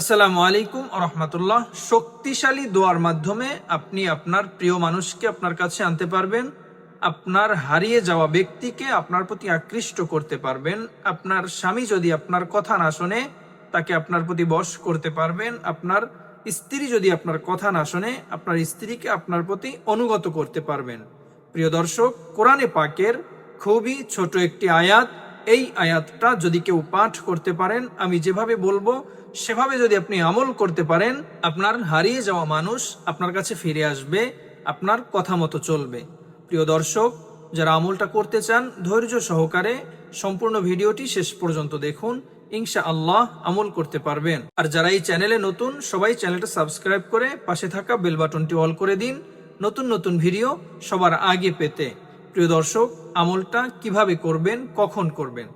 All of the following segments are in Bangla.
আসসালামু আলাইকুম রহমতুল্লাহ। শক্তিশালী দোয়ার মাধ্যমে আপনি আপনার প্রিয় মানুষকে আপনার কাছে আনতে পারবেন, আপনার হারিয়ে যাওয়া ব্যক্তিকে আপনার প্রতি আকৃষ্ট করতে পারবেন, আপনার স্বামী যদি আপনার কথা না শোনে, তাকে আপনার প্রতি বশ করতে পারবেন, আপনার স্ত্রী যদি আপনার কথা না শোনে, আপনার স্ত্রীকে আপনার প্রতি অনুগত করতে পারবেন। প্রিয় দর্শক, কোরআনে পাকের খুবই ছোট একটি আয়াত, এই আয়াতটা যদি কেউ পাঠ করতে পারেন, আমি যেভাবে বলব সেভাবে যদি আপনি আমল করতে পারেন, আপনার হারিয়ে যাওয়া মানুষ আপনার কাছে ফিরে আসবে, আপনার কথা মতো চলবে। প্রিয় দর্শক, যারা আমলটা করতে চান, ধৈর্য সহকারে সম্পূর্ণ ভিডিওটি শেষ পর্যন্ত দেখুন। ইনশা আল্লাহ আমল করতে পারবেন। আর যারা এই চ্যানেলে নতুন, সবাই চ্যানেলটা সাবস্ক্রাইব করে পাশে থাকা বেল বাটনটি অল করে দিন। নতুন নতুন ভিডিও সবার আগে পেতে। প্রিয় দর্শক, আমলটা কীভাবে করবেন, কখন করবেন?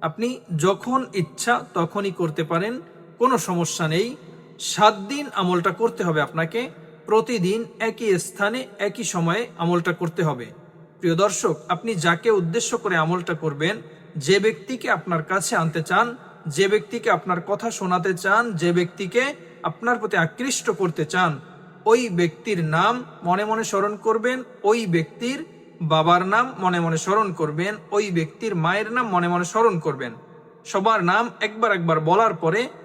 আপনি যখন ইচ্ছা তখনই করতে পারেন। কোনো সমস্যা নেই। সাত দিন আমলটা করতে হবে আপনাকে। প্রতিদিন একই স্থানে, একই সময়ে আমলটা করতে হবে। প্রিয় দর্শক, আপনি যাকে উদ্দেশ্য করে আমলটা করবেন, যে ব্যক্তিকে আপনার কাছে আনতে চান, যে ব্যক্তিকে আপনার কথা শোনাতে চান, যে ব্যক্তিকে আপনার প্রতি আকৃষ্ট করতে চান, ওই ব্যক্তির নাম মনে মনে স্মরণ করবেন, ওই ব্যক্তির বাবার নাম মনে মনে স্মরণ করবেন, ওই ব্যক্তির মায়ের নাম মনে মনে স্মরণ করবেন। সবার নাম একবার একবার বলার পরে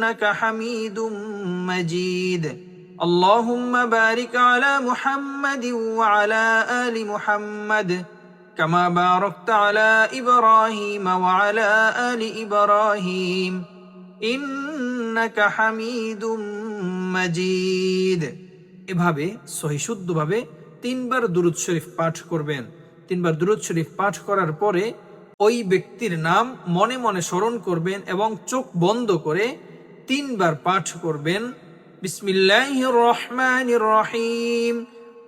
إنك حميد مجيد اللهم بارك على محمد وعلى آل محمد كما باركت على إبراهيم وعلى آل إبراهيم إنك حميد مجيد এভাবে সহিশুদ্ধভাবে তিনবার দুরুদ শরীফ পাঠ করবেন তিনবার দুরুদ শরীফ পাঠ করার পরে ওই ব্যক্তির নাম মনে মনে স্মরণ করবেন এবং চোখ বন্ধ করে তিনবার পাঠ করবেন বিসমিল্লাহির রহমানির রহিম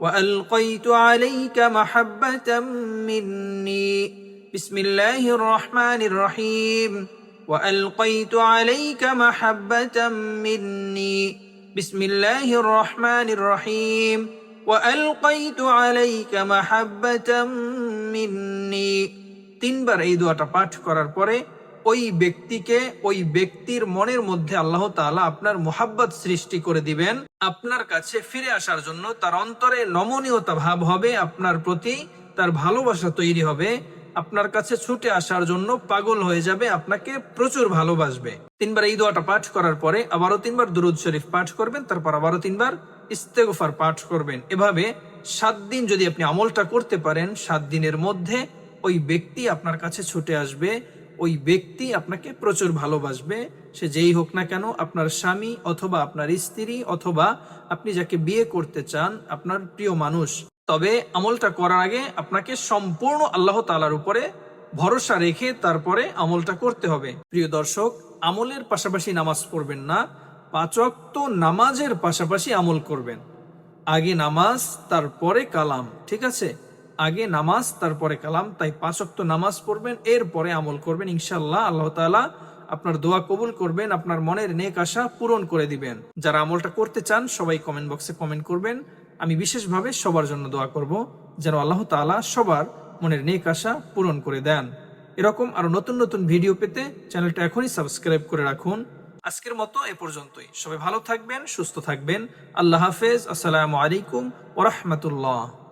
وألقيت عليك محبة مني بسم الله الرحمن الرحيم وألقيت عليك محبة مني بسم الله الرحمن الرحيم وألقيت عليك محبة مني তিনবার এই দোয়াটা পাঠ করার পরে ওই ব্যক্তিকে ওই ব্যক্তির মনের মধ্যে আল্লাহ তাআলা আপনার মোহাব্বত সৃষ্টি করে দিবেন। আপনার কাছে ফিরে আসার জন্য তার অন্তরে নমনীয়তা ভাব হবে, আপনার প্রতি তার ভালোবাসা তৈরি হবে। আপনার কাছে ছুটে আসার জন্য পাগল হয়ে যাবে, আপনাকে প্রচুর ভালোবাসবে। তিনবার এই দোয়াটা পাঠ করার পরে আবারও তিনবার দুরুদ শরীফ পাঠ করবেন, তারপর আবারও তিনবার ইস্তেগফার পাঠ করবেন। এভাবে সাত দিন যদি আপনি আমলটা করতে পারেন, সাত দিনের মধ্যে ওই ব্যক্তি আপনার কাছে ছুটে আসবে ওই ব্যক্তি আপনাকে প্রচুর ভালোবাসবে। সে যেই হোক না কেন আপনার স্বামী অথবা আপনার স্ত্রী অথবা আপনি যাকে বিয়ে করতে চান, আপনার প্রিয় মানুষ। তবে আমলটা করার আগে আপনাকে সম্পূর্ণ আল্লাহ তালার উপরে ভরসা রেখে তারপরে আমলটা করতে হবে। প্রিয় দর্শক, আমলের পাশাপাশি নামাজ পড়বেন না পাঁচক্ত নামাজের পাশাপাশি আমল করবেন। আগে নামাজ, তারপরে কালাম, ঠিক আছে? আগে নামাজ, তারপরে কালাম, তাই পাঁচক্ত নামাজ পড়বেন, এরপরে আমল করবেন ইনশাল্লাহ আল্লাহ তাআলা আপনার দোয়া কবুল করবেন, আপনার মনের নেক আশা পূরণ করে দিবেন। যারা আমলটা করতে চান, সবাই কমেন্ট বক্সে কমেন্ট করবেন। আমি বিশেষভাবে সবার জন্য দোয়া করব, যেন আল্লাহ তাআলা সবার মনের নেক আশা পূরণ করে দেন। এরকম আরও নতুন নতুন ভিডিও পেতে চ্যানেলটা এখনই সাবস্ক্রাইব করে রাখুন। আজকের মতো এ পর্যন্তই। সবাই ভালো থাকবেন, সুস্থ থাকবেন। আল্লাহ হাফেজ, আসসালামু আলাইকুম ওরহমতুল্লাহ